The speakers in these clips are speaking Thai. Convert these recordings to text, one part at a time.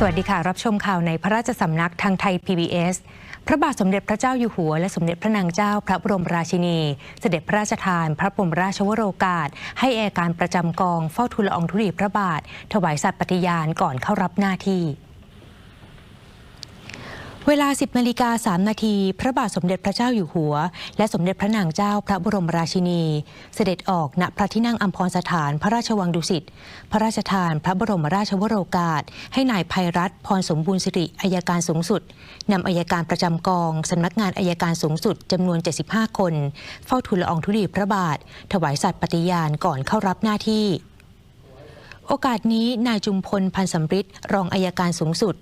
สวัสดีค่ะ รับชมข่าวในพระราชสำนักทางไทย PBS พระบาทสมเด็จพระเจ้าอยู่หัว และสมเด็จพระนางเจ้าพระบรมราชินี เสด็จพระราชทาน พระบรมราชวโรกาส ให้แอการประจำกองเฝ้าทูลละอองธุลีพระบาท ถวายสัตย์ปฏิญาณก่อนเข้ารับหน้าที่ เวลา 10นาฬิกา3นาที พระบาทสมเด็จพระเจ้าอยู่หัว และสมเด็จพระนางเจ้าพระบรมราชินี เสด็จออกณพระที่นั่งอัมพรสถานพระราชวังดุสิต พระราชทานพระบรมราชวโรกาส ให้นายภัยรัตน์พรสมบูรณ์สิริอายการสูงสุด นำอายการประจำกองสำนักงานอายการสูงสุดจำนวน 75 คน เฝ้าทูลละอองธุลีพระบาท ถวายสัตย์ปฏิญาณก่อนเข้ารับหน้าที่ โอกาสนี้นายจุมพลพันสำริดรองอายการสูงสุด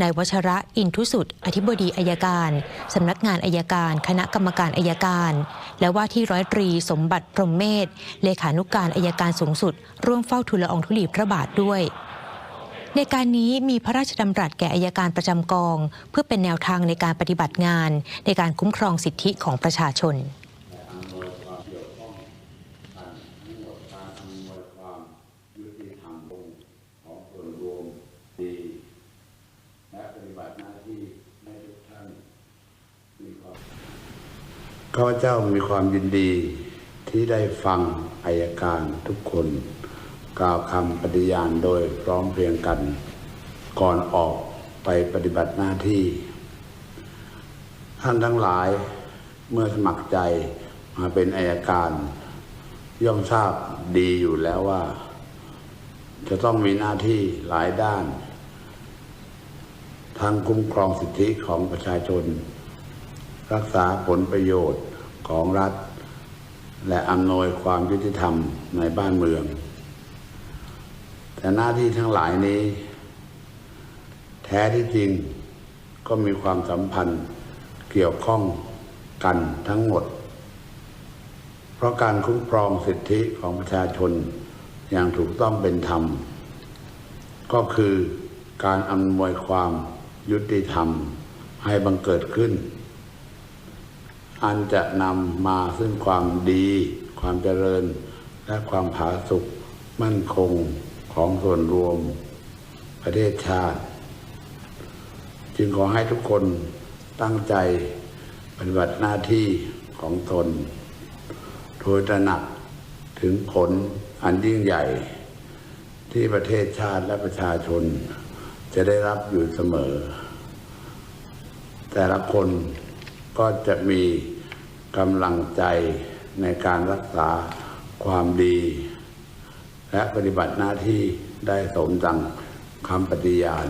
นายวัชระอินทุสุดอธิบดีอายการสำนักงานอายการ คณะกรรมการอายการ และว่าที่ร้อยตรีสมบัติพรหมเมธเลขานุการอายการสูงสุด ร่วมเฝ้าทูลละอองธุลีพระบาทด้วยในการนี้มีพระราชดำรัสแก่อายการประจำกอง เพื่อเป็นแนวทางในการปฏิบัติงาน ในการคุ้มครองสิทธิของประชาชน ความยุติธรรมของส่วนรวมดี และปฏิบัติหน้าที่ให้ทุกท่านมีความ ข้าพเจ้ามีความยินดีที่ได้ฟังอายการทุกคน กล่าวคำปฏิญาณโดยพร้อมเพรียงกัน ก่อนออกไปปฏิบัติหน้าที่ ท่านทั้งหลายเมื่อสมัครใจมาเป็นอายการ ย่อมทราบดีอยู่แล้วว่า จะต้องมีหน้าที่หลายด้านทั้งคุ้มครองสิทธิของประชาชน รักษาผลประโยชน์ ของรัฐ และอำนวยความยุติธรรมในบ้านเมือง แต่หน้าที่ทั้งหลายนี้ แท้ที่จริงก็มีความสัมพันธ์เกี่ยวข้องกันทั้งหมด เพราะการคุ้มครองสิทธิของประชาชนอย่างถูกต้องเป็นธรรม ก็คือการอำนวยความยุติธรรมให้บังเกิดขึ้น อันจะนำมาซึ่งความดี ความเจริญ และความผาสุกมั่นคงของส่วนรวม ประเทศชาติ จึงขอให้ทุกคนตั้งใจปฏิบัติหน้าที่ของตน โดยตระหนักถึงผลอันยิ่งใหญ่ ที่ประเทศชาติและประชาชน จะได้รับอยู่เสมอ แต่ละคน ก็จะมีกำลังใจในการรักษาความดี และปฏิบัติหน้าที่ได้สมดังคำปฏิญาณ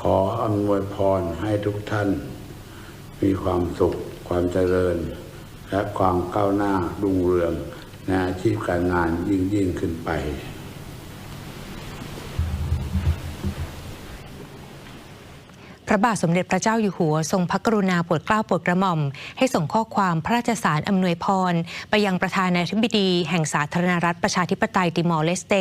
ขออำนวยพรให้ทุกท่าน มีความสุข ความเจริญ และความก้าวหน้ารุ่งเรืองในอาชีพการงานยิ่งยิ่งขึ้นไป ระบาทสมเด็จพระเจ้าอยู่หัว ทรงพระกรุณาโปรดเกล้าโปรดกระหม่อม ให้ส่งข้อความพระราชสารอำนวยพร ไปยังประธานาธิบดีแห่งสาธารณรัฐประชาธิปไตยติมอร์เลสเต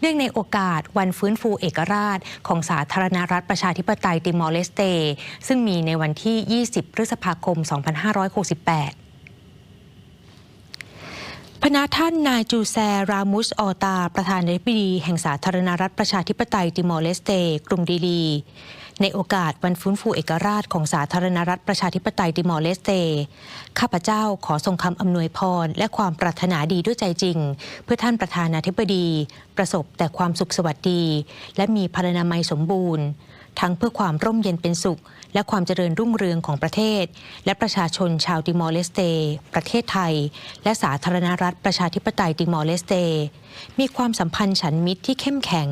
เนื่องในโอกาสวันฟื้นฟูเอกราช ของสาธารณรัฐประชาธิปไตยติมอร์เลสเต ซึ่งมีในวันที่ 20 พฤษภาคม 2568พณะท่านนายจูแซ รามุส ออตา ประธานาธิบดี แห่งสาธารณรัฐประชาธิปไตยติมอร์เลสเต กรุงดีลี ในโอกาสวันฟื้นฟูเอกราชของสาธารณรัฐประชาธิปไตยติมอร์เลสเต ข้าพเจ้าขอส่งคำอำนวยพร และความปรารถนาดีด้วยใจจริง เพื่อท่านประธานาธิบดี ประสบแต่ความสุขสวัสดี และมีพรรณนามัยสมบูรณ์ ทั้งเพื่อความร่มเย็นเป็นสุข และความเจริญรุ่งเรืองของประเทศ และประชาชนชาวติมอร์เลสเต ประเทศไทย และสาธารณรัฐประชาธิปไตยติมอร์เลสเต มีความสัมพันธ์ฉันมิตรที่เข้มแข็ง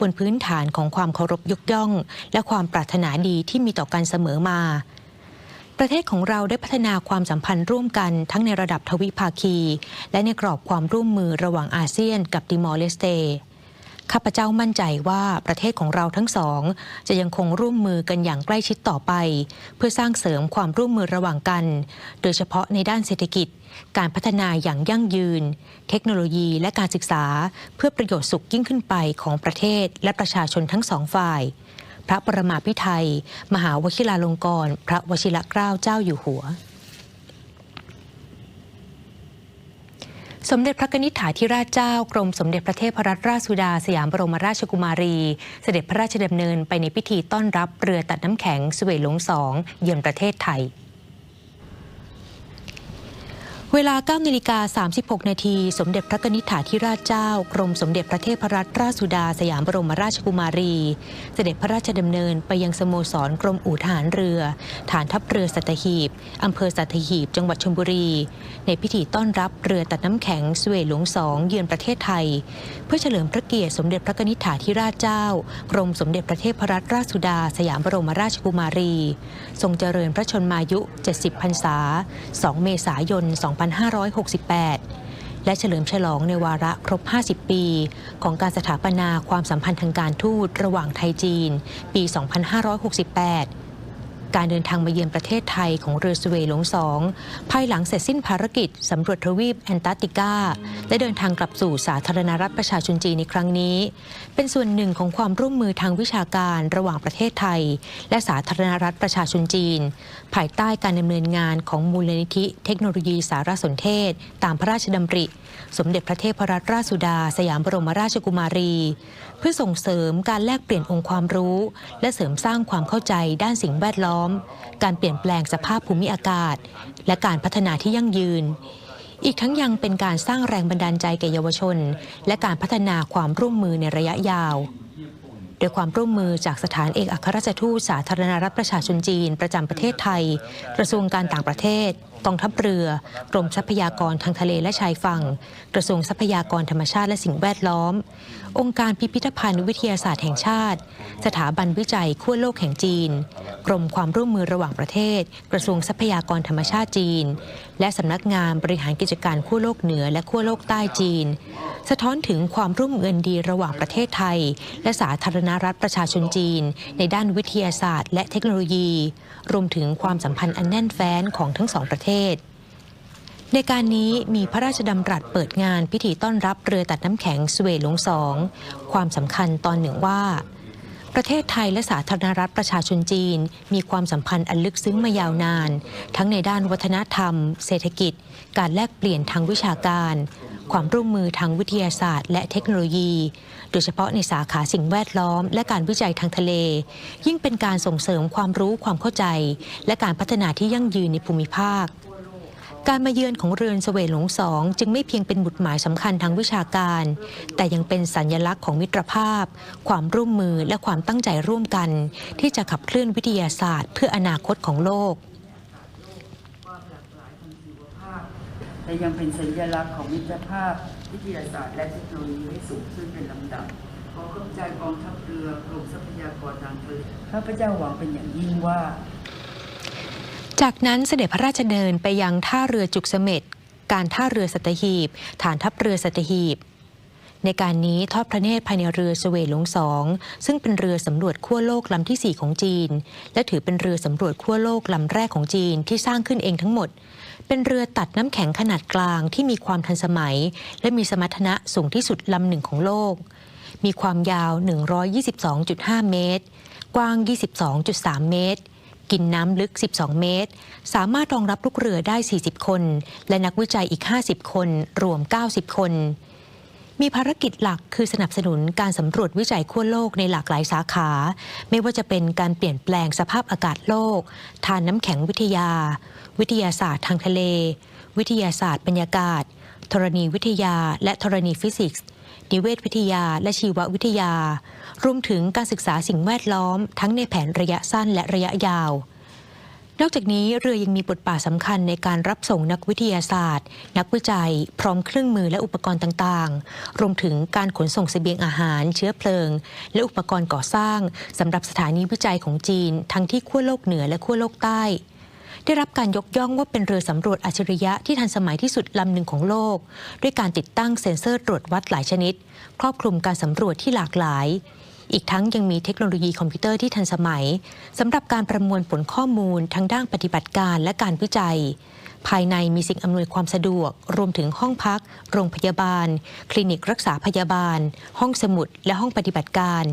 บนพื้นฐานของความเคารพยกย่อง และความปรารถนาดีที่มีต่อกันเสมอมาประเทศของเราได้พัฒนาความสัมพันธ์ร่วมกันทั้งในระดับทวิภาคี และในกรอบความร่วมมือระหว่างอาเซียนกับติมอร์เลสเต ข้าพเจ้ามั่นใจว่าประเทศของเราทั้งสอง จะยังคงร่วมมือกันอย่างใกล้ชิดต่อไป เพื่อสร้างเสริมความร่วมมือระหว่างกัน โดยเฉพาะในด้านเศรษฐกิจ การพัฒนาอย่างยั่งยืน เทคโนโลยีและการศึกษา เพื่อประโยชน์สุขยิ่งขึ้นไปของประเทศและประชาชนทั้งสองฝ่าย พระประมาพิไทย มหาวชิราลงกรณ์พระวชิรเกล้าเจ้าอยู่หัว สมเด็จพระนิธิฐาธิราชเจ้ากรมสมเด็จพระเทพรัตนราชสุดาสยามบรมราชกุมารี เสด็จพระราชดำเนินไปในพิธีต้อนรับเรือตัดน้ำแข็งสเวหลงสองเยือนประเทศไทย เวลา9นาฬิกา36 นาที สมเด็จพระนิษฐาธิราชเจ้า กรมสมเด็จพระเทพรัตนราชสุดา สยามบรมราชกุมารี เสด็จพระราชดำเนินไปยังสโมสรกรมอู่ทหารเรือ ฐานทัพเรือสัตหีบ อำเภอสัตหีบ จังหวัดชลบุรี ในพิธีต้อนรับเรือตัดน้ำแข็งสเวหลวงสองเยือนประเทศไทย เพื่อเฉลิมพระเกียรติสมเด็จพระนิษฐาธิราชเจ้า กรมสมเด็จพระเทพรัตนราชสุดา สยามบรมราชกุมารี ทรงเจริญพระชนมายุ 70 พรรษา 2 เมษายน2568 และเฉลิมฉลองในวาระครบ 50 ปี ของการสถาปนาความสัมพันธ์ทางการทูตระหว่างไทยจีน ปี 2568 การเดินทางมาเยือนประเทศไทยของเรือสเวยหลงสอง ภายหลังเสร็จสิ้นภารกิจสำรวจทวีปแอนตาร์กติกา และเดินทางกลับสู่สาธารณรัฐประชาชนจีนในครั้งนี้ เป็นส่วนหนึ่งของความร่วมมือทางวิชาการระหว่างประเทศไทย และสาธารณรัฐประชาชนจีน ภายใต้การดำเนินงานของมูลนิธิ เทคโนโลยีสารสนเทศ ตามพระราชดำริ สมเด็จพระเทพรัตนราชสุดา สยามบรมราชกุมารี พื่อส่งเสริมการแลกเปลี่ยนองค์ความรู้ และเสริมสร้างความเข้าใจด้านสิ่งแวดล้อม การเปลี่ยนแปลงสภาพภูมิอากาศ และการพัฒนาที่ยั่งยืน อีกทั้งยังเป็นการสร้างแรงบันดาลใจแก่เยาวชน และการพัฒนาความร่วมมือในระยะยาว ยความร่วมมือจากสถานเอกอัครราชทูตสาธารณรัฐประชาชนจีน ประจำประเทศไทย กระทรวงการต่างประเทศกองทัพเรือ กรมทรัพยากรทางทะเลและชายฝั่ง กระทรวงทรัพยากรธรรมชาติและสิ่งแวดล้อม องค์การพิพิธภัณฑ์วิทยาศาสตร์แห่งชาติ สถาบันวิจัยขั้วโลกแห่งจีน กรมความร่วมมือระหว่างประเทศ กระทรวงทรัพยากรธรรมชาติจีนและสำนักงานบริหารกิจการขั้วโลกเหนือและขั้วโลกใต้จีน สะท้อนถึงความร่วมมืออันดีระหว่างประเทศไทย และสาธารณรัฐประชาชนจีน ในด้านวิทยาศาสตร์ และเทคโนโลยี รวมถึงความสัมพันธ์อันแน่นแฟ้นของทั้งสองประเทศในการนี้มีพระราชดำรัสเปิดงานพิธีต้อนรับเรือตัดน้ำแข็งสเวหลงสอง ความสำคัญตอนหนึ่งว่า ประเทศไทยและสาธารณรัฐประชาชนจีน มีความสัมพันธ์อันลึกซึ้งมายาวนาน ทั้งในด้านวัฒนธรรม เศรษฐกิจ การแลกเปลี่ยนทางวิชาการ ความร่วมมือทางวิทยาศาสตร์ และเทคโนโลยี โดยเฉพาะในสาขาสิ่งแวดล้อม และการวิจัยทางทะเล ยิ่งเป็นการส่งเสริมความรู้ความเข้าใจ และการพัฒนาที่ยั่งยืนในภูมิภาค การมาเยือนของเรือนสเวตหลงสองจึงไม่เพียงเป็นบุตรหมายสำคัญทางวิชาการ แต่ยังเป็นสัญญลักษณ์ของมิตรภาพ ความร่วมมือและความตั้งใจร่วมกัน ที่จะขับเคลื่อนวิทยาศาสตร์ เพื่ออนาคตของโลกแต่ยังเป็นสัญลักษณ์ของมิตรภาพ วิทยาศาสตร์ และเทคโนโลยีให้สูงขึ้นเป็นลำดับขอขอบใจกองทัพเรือกรมทรัพยากรทางทะเลข้าพเจ้าหวังเป็นอย่างยิ่งว่า จากนั้นเสด็จพระราชดำเนินไปยังท่าเรือจุกเสม็ด การท่าเรือสัตหีบ ฐานทัพเรือสัตหีบ ในการนี้ทอดพระเนตรภายในเรือสเวหลงสอง ซึ่งเป็นเรือสำรวจขั้วโลกลำที่ 4 ของจีน และถือเป็นเรือสำรวจขั้วโลกลำแรกของจีนที่สร้างขึ้นเองทั้งหมด เป็นเรือตัดน้ำแข็งขนาดกลางที่มีความทันสมัย และมีสมรรถนะสูงที่สุดลำหนึ่งของโลก มีความยาว 122.5 เมตร กว้าง 22.3 เมตร กินน้ำลึก 12 เมตร สามารถรองรับลูกเรือได้ 40 คน และนักวิจัยอีก 50 คน รวม 90 คน มีภารกิจหลักคือสนับสนุนการสำรวจวิจัยขั้วโลกในหลากหลายสาขา ไม่ว่าจะเป็นการเปลี่ยนแปลงสภาพอากาศโลก ทานน้ำแข็งวิทยา วิทยาศาสตร์ทางทะเล วิทยาศาสตร์บรรยากาศ ธรณีวิทยา และธรณีฟิสิกส์ นิเวศวิทยา และชีววิทยา รวมถึงการศึกษาสิ่งแวดล้อม ทั้งในแผนระยะสั้นและระยะยาว นอกจากนี้เรือยังมีบทบาทสำคัญในการรับส่งนักวิทยาศาสตร์ นักวิจัย พร้อมเครื่องมือและอุปกรณ์ต่างๆ รวมถึงการขนส่งเสบียงอาหาร เชื้อเพลิง และอุปกรณ์ก่อสร้างสำหรับสถานีวิจัยของจีน ทั้งที่ขั้วโลกเหนือและขั้วโลกใต้ ได้รับการยกย่องว่าเป็นเรือสำรวจอัจฉริยะที่ทันสมัยที่สุดลำหนึ่งของโลก ด้วยการติดตั้งเซ็นเซอร์ตรวจวัดหลายชนิด ครอบคลุมการสำรวจที่หลากหลาย อีกทั้งยังมีเทคโนโลยีคอมพิวเตอร์ที่ทันสมัยสำหรับการประมวลผลข้อมูลทั้งด้านปฏิบัติการและการวิจัย ภายในมีสิ่งอำนวยความสะดวก รวมถึงห้องพัก โรงพยาบาล คลินิกรักษาพยาบาล ห้องสมุด และห้องปฏิบัติการ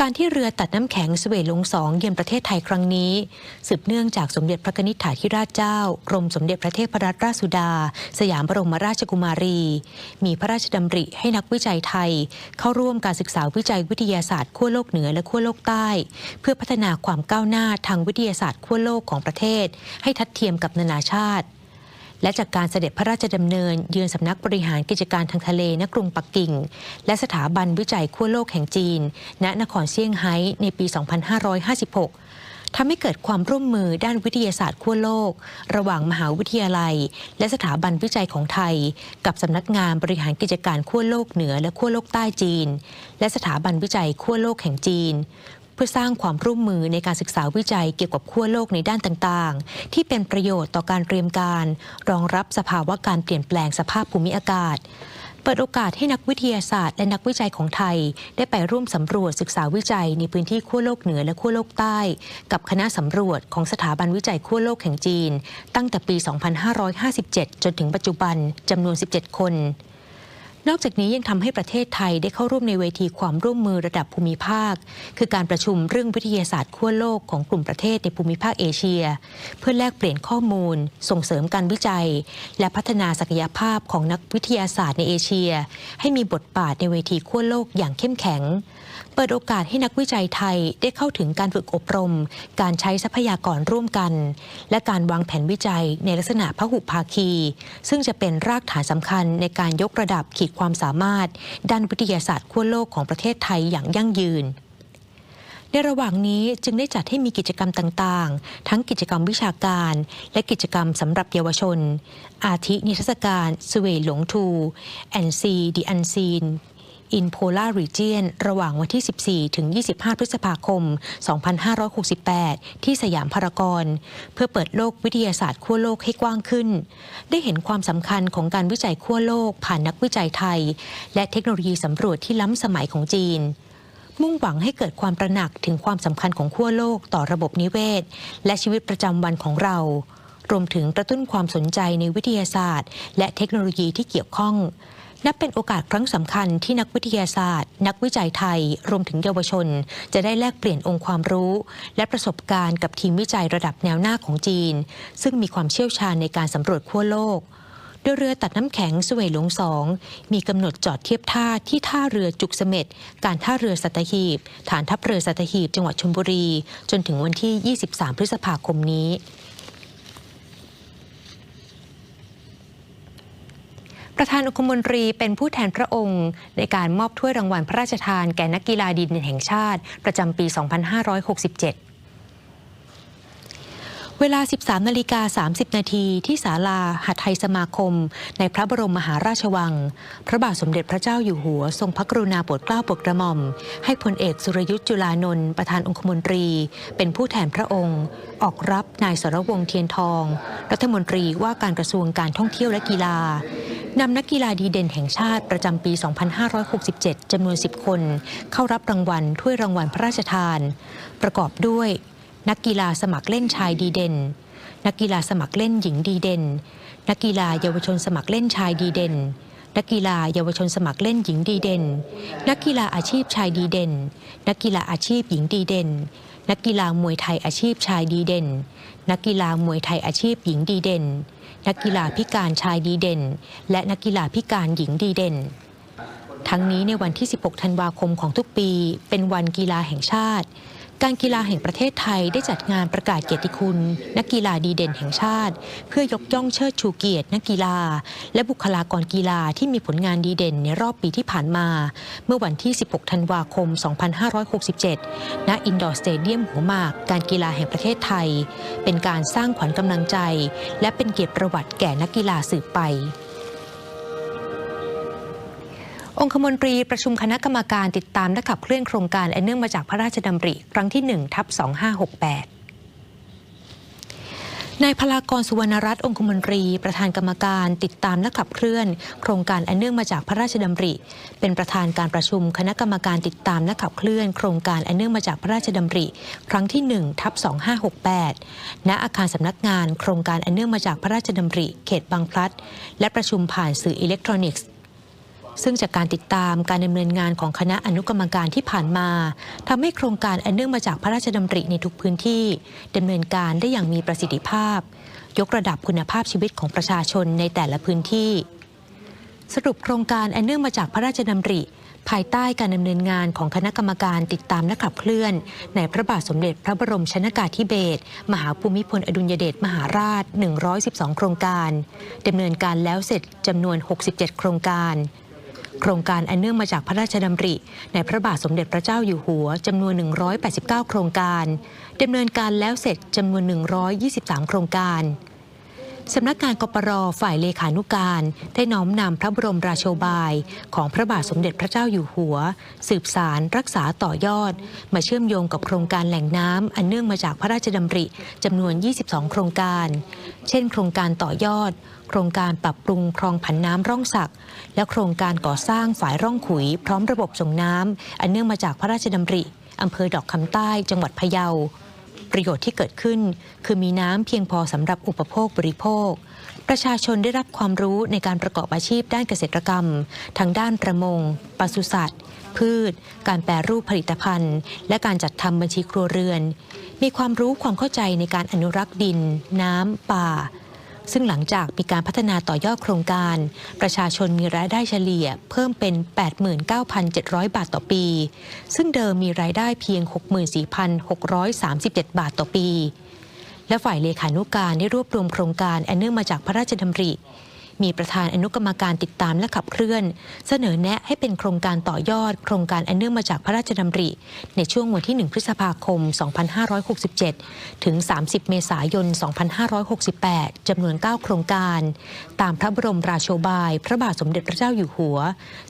การที่เรือตัดน้ำแข็งสเวตหลงสองเยือนประเทศไทยครั้งนี้ สืบเนื่องจากสมเด็จพระนิธิถาธิราชเจ้ากรมสมเด็จพระเทพรัตนราชสุดา สยามบรมราชกุมารี มีพระราชดำริให้นักวิจัยไทย เข้าร่วมการศึกษาวิจัยวิทยาศาสตร์ขั้วโลกเหนือและขั้วโลกใต้ เพื่อพัฒนาความก้าวหน้าทางวิทยาศาสตร์ขั้วโลกของประเทศ ให้ทัดเทียมกับนานาชาติ และจากการเสด็จพระราชดำเนิน เยือนสำนักบริหารกิจการทางทะเลณกรุงปักกิ่ง และสถาบันวิจัยขั้วโลกแห่งจีน ณนครเซี่ยงไฮ้ในปี 2556ทำให้เกิดความร่วมมือด้านวิทยาศาสตร์ขั้วโลก ระหว่างมหาวิทยาลัย และสถาบันวิจัยของไทย กับสำนักงานบริหารกิจการขั้วโลกเหนือและขั้วโลกใต้จีน และสถาบันวิจัยขั้วโลกแห่งจีน เพื่อสร้างความร่วมมือในการศึกษาวิจัยเกี่ยวกับขั้วโลกในด้านต่างๆ ที่เป็นประโยชน์ต่อการเตรียมการ รองรับสภาวะการเปลี่ยนแปลงสภาพภูมิอากาศเปิดโอกาสให้นักวิทยาศาสตร์และนักวิจัยของไทย ได้ไปร่วมสำรวจศึกษาวิจัยในพื้นที่ขั้วโลกเหนือและขั้วโลกใต้ กับคณะสำรวจของสถาบันวิจัยขั้วโลกแห่งจีน ตั้งแต่ปี 2557 จนถึงปัจจุบันจำนวน 17 คน นอกจากนี้ยังทำให้ประเทศไทยได้เข้าร่วมในเวทีความร่วมมือระดับภูมิภาค คือการประชุมเรื่องวิทยาศาสตร์ขั้วโลกของกลุ่มประเทศในภูมิภาคเอเชีย เพื่อแลกเปลี่ยนข้อมูล ส่งเสริมการวิจัย และพัฒนาศักยภาพของนักวิทยาศาสตร์ในเอเชีย ให้มีบทบาทในเวทีขั้วโลกอย่างเข้มแข็ง เปิดโอกาสให้นักวิจัยไทยได้เข้าถึงการฝึกอบรม การใช้ทรัพยากรร่วมกัน และการวางแผนวิจัยในลักษณะพหุภาคี ซึ่งจะเป็นรากฐานสำคัญในการยกระดับขีดความสามารถ ด้านวิทยาศาสตร์ขั้วโลกของประเทศไทยอย่างยั่งยืนในระหว่างนี้จึงได้จัดให้มีกิจกรรมต่างๆ ทั้งกิจกรรมวิชาการ และกิจกรรมสำหรับเยาวชน อาทินิทรรศการสเวหลงทูแอนซีดีอันซีน in Polar Region ระหว่างวันที่ 14 ถึง 25 พฤษภาคม 2568 ที่สยามพารากอนเพื่อเปิดโลกวิทยาศาสตร์ขั้วโลกให้กว้างขึ้น ได้เห็นความสำคัญของการวิจัยขั้วโลก ผ่านนักวิจัยไทย และเทคโนโลยีสำรวจที่ล้ำสมัยของจีนมุ่งหวังให้เกิดความตระหนักถึงความสำคัญของขั้วโลกต่อระบบนิเวศ และชีวิตประจำวันของเรา รวมถึงกระตุ้นความสนใจในวิทยาศาสตร์ และเทคโนโลยีที่เกี่ยวข้อง นับเป็นโอกาสครั้งสำคัญที่นักวิทยาศาสตร์ นักวิจัยไทย รวมถึงเยาวชน จะได้แลกเปลี่ยนองค์ความรู้ และประสบการณ์กับทีมวิจัยระดับแนวหน้าของจีน ซึ่งมีความเชี่ยวชาญในการสำรวจขั้วโลกโดยเรือตัดน้ำแข็งสเวยหลงสองมีกำหนดจอดเทียบท่าที่ท่าเรือจุกเสม็ดการท่าเรือสัตหีบ ฐานทัพเรือสัตหีบจังหวัดชลบุรี จนถึงวันที่ 23 พฤษภาคมนี้ ประธานองคมนตรีเป็นผู้แทนพระองค์ ในการมอบถ้วยรางวัลพระราชทานแก่นักกีฬาดีเด่นแห่งชาติ ประจำปี 2567 เวลา 13 นาฬิกา 30 นาทีที่ศาลาหัดไทยสมาคม ในพระบรมมหาราชวัง พระบาทสมเด็จพระเจ้าอยู่หัว ทรงพระกรุณาโปรดเกล้าโปรดกระหม่อม ให้พลเอกสุรยุทธ์จุลานนท์ประธานองคมนตรี เป็นผู้แทนพระองค์ ออกรับนายสรวงศ์เทียนทอง รัฐมนตรีว่าการกระทรวงการท่องเที่ยวและกีฬานำนักกีฬาดีเด่นแห่งชาติประจำปี 2567 จำนวน 10 คน เข้ารับรางวัลถ้วยรางวัลพระราชทาน ประกอบด้วย นักกีฬาสมัครเล่นชายดีเด่น นักกีฬาสมัครเล่นหญิงดีเด่น นักกีฬาเยาวชนสมัครเล่นชายดีเด่น นักกีฬาเยาวชนสมัครเล่นหญิงดีเด่น นักกีฬาอาชีพชายดีเด่น นักกีฬาอาชีพหญิงดีเด่น นักกีฬามวยไทยอาชีพชายดีเด่น นักกีฬามวยไทยอาชีพหญิงดีเด่น นักกีฬาพิการชายดีเด่น และนักกีฬาพิการหญิงดีเด่นทั้งนี้ในวันที่ 16 ธันวาคมของทุกปี เป็นวันกีฬาแห่งชาติ การกีฬาแห่งประเทศไทยได้จัดงานประกาศเกียรติคุณ นักกีฬาดีเด่นแห่งชาติ เพื่อยกย่องเชิดชูเกียรติ นักกีฬา และบุคลากรกีฬาที่มีผลงานดีเด่นในรอบปีที่ผ่านมา เมื่อวันที่ 16 ธันวาคม 2567 ณ อินดอร์สเตเดียมหัวหมาก การกีฬาแห่งประเทศไทย เป็นการสร้างขวัญกำลังใจ และเป็นเกียรติประวัติแก่นักกีฬาสืบไป องคมนตรีประชุมคณะกรรมการติดตามและขับเคลื่อนโครงการอันเนื่องมาจากพระราชดำริ ครั้งที่1ทับ2568นายพลากรสุวรรณรัตน์องคมนตรี ประธานกรรมการติดตามและขับเคลื่อน โครงการอันเนื่องมาจากพระราชดำริ เป็นประธานการประชุมคณะกรรมการติดตามและขับเคลื่อน โครงการอันเนื่องมาจากพระราชดำริ ครั้งที่1ทับ2568 ณอาคารสำนักงาน โครงการอันเนื่องมาจากพระราชดำริ เขตบางพลัด และประชุมผ่านสื่ออิเล็กทรอนิกส์ ซึ่งจากการติดตามการดำเนินงานของคณะอนุกรรมการที่ผ่านมาทำให้โครงการอันเนื่องมาจากพระราชดำริในทุกพื้นที่ดำเนินการได้อย่างมีประสิทธิภาพ ยกระดับคุณภาพชีวิตของประชาชนในแต่ละพื้นที่ สรุปโครงการอันเนื่องมาจากพระราชดำริภายใต้การดำเนินงานของคณะกรรมการติดตามและขับเคลื่อน ในพระบาทสมเด็จพระบรมชนากาธิเบศรมหาภูมิพลอดุลยเดชมหาราช 112 โครงการดำเนินการแล้วเสร็จจำนวน 67 โครงการ โครงการอันเนื่องมาจากพระราชดำริ ในพระบาทสมเด็จพระเจ้าอยู่หัวจำนวน 189 โครงการดำเนินการแล้วเสร็จจำนวน 123 โครงการ สำนักงานกปรฝ่ายเลขานุการ ได้น้อมนำพระบรมราโชบาย ของพระบาทสมเด็จพระเจ้าอยู่หัว สืบสารรักษาต่อยอด มาเชื่อมโยงกับโครงการแหล่งน้ำอันเนื่องมาจากพระราชดำริจำนวน 22 โครงการ เช่น โครงการต่อยอด โครงการปรับปรุงคลองผันน้ำร่องสัก และโครงการก่อสร้างฝายร่องขุย พร้อมระบบส่งน้ำอันเนื่องมาจากพระราชดำริอำเภอดอกคำใต้จังหวัดพะเยา ประโยชน์ที่เกิดขึ้น คือมีน้ำเพียงพอสำหรับอุปโภคบริโภค ประชาชนได้รับความรู้ในการประกอบอาชีพด้านเกษตรกรรม ทางด้านประมงปศุสัตว์ พืช การแปรรูปผลิตภัณฑ์ และการจัดทำบัญชีครัวเรือน มีความรู้ความเข้าใจในการอนุรักษ์ดิน น้ำป่า ซึ่งหลังจากมีการพัฒนาต่อยอดโครงการ ประชาชนมีรายได้เฉลี่ยเพิ่มเป็น 89,700 บาทต่อปี ซึ่งเดิมมีรายได้เพียง 64,637 บาทต่อปี และฝ่ายเลขานุการได้รวบรวมโครงการอันเนื่องมาจากพระราชดำริ มีประธานอนุกรรมการติดตามและขับเคลื่อน เสนอแนะให้เป็นโครงการต่อยอด โครงการอันเนื่องมาจากพระราชดำริ ในช่วงวันที่ 1 พฤษภาคม 2567 ถึง 30 เมษายน 2568 จำนวน 9 โครงการ ตามพระบรมราโชบาย พระบาทสมเด็จพระเจ้าอยู่หัว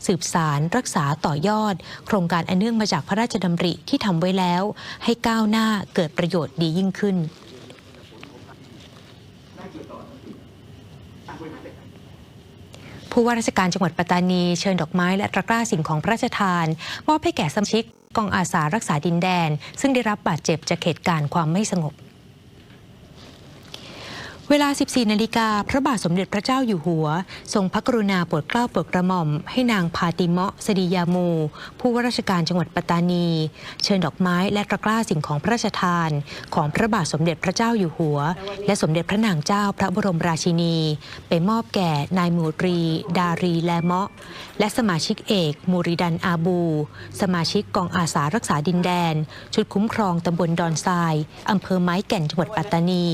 สืบสารรักษาต่อยอด โครงการอันเนื่องมาจากพระราชดำริที่ทำไว้แล้ว ให้ก้าวหน้าเกิดประโยชน์ดียิ่งขึ้น ผู้ว่าราชการจังหวัดปัตตานีเชิญดอกไม้และตะกร้าสิ่งของพระราชทาน มอบให้แก่สมาชิกกองอาสารักษาดินแดน ซึ่งได้รับบาดเจ็บจากเหตุการณ์ความไม่สงบ เวลา 14 นาฬิกา พระบาทสมเด็จพระเจ้าอยู่หัว ทรงพระกรุณาโปรดเกล้าโปรดกระหม่อม ให้นางพาติเมาะสดียามูผู้ว่าราชการจังหวัดปัตตานี เชิญดอกไม้และตะกร้าสิ่งของพระราชทาน ของพระบาทสมเด็จพระเจ้าอยู่หัว และสมเด็จพระนางเจ้าพระบรมราชินี ไปมอบแก่นายมูตรี ดารีแลเมาะ และสมาชิกเอกมูริดันอาบู สมาชิกกองอาสารักษาดินแดน ชุดคุ้มครองตำบลดอนทรายอำเภอไม้แก่นจังหวัดปัตตานี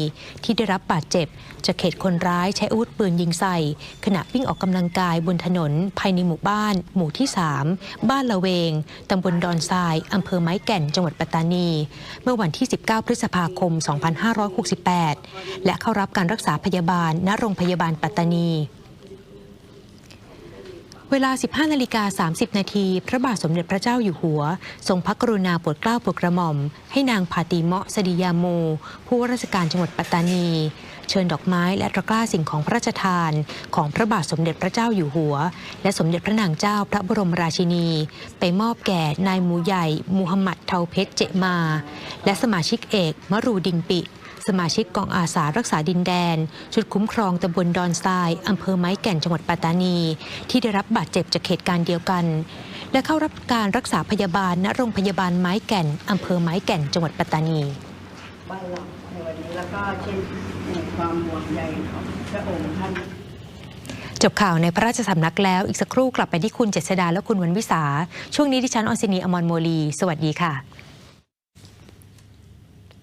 ที่ได้รับบาดเจ็บจากเหตุคนร้ายใช้อาวุธปืนยิงใส่ ขณะวิ่งออกกำลังกายบนถนน ภายในหมู่บ้าน หมู่ที่ 3 บ้านละเวงตำบลดอนทรายอำเภอไม้แก่นจังหวัดปัตตานี เมื่อวันที่ 19 พฤษภาคม 2568 และเข้ารับการรักษาพยาบาลณโรงพยาบาลปัตตานีเวลา 15 นาฬิกา 30 นาที พระบาทสมเด็จพระเจ้าอยู่หัว ทรงพระกรุณาโปรดเกล้าโปรดกระหม่อม ให้นางพาติเมาะสดียาโม ผู้ว่าราชการจังหวัดปัตตานี เชิญดอกไม้และตะกร้าสิ่งของพระราชทาน ของพระบาทสมเด็จพระเจ้าอยู่หัว และสมเด็จพระนางเจ้าพระบรมราชินี ไปมอบแก่นายหมูใหญ่มูฮัมหมัดเทาเพชรเจมา และสมาชิกเอกมรูดิงปิ สมาชิกกองอาสารักษาดินแดน ชุดคุ้มครองตำบลดอนทรายอำเภอไม้แก่นจังหวัดปัตตานี ที่ได้รับบาดเจ็บจากเหตุการณ์เดียวกัน และเข้ารับการรักษาพยาบาลณโรงพยาบาลไม้แก่นอำเภอไม้แก่นจังหวัดปัตตานีบ้านเราในวันนี้แล้วก็เช่น ความห่วงใยของพระองค์ท่านจบข่าวในพระราชสำนักแล้วอีกสักครู่กลับไปที่คุณเจษดาและคุณวันวิสา ช่วงนี้ดิฉันออนซินีอมรโมลี สวัสดีค่ะ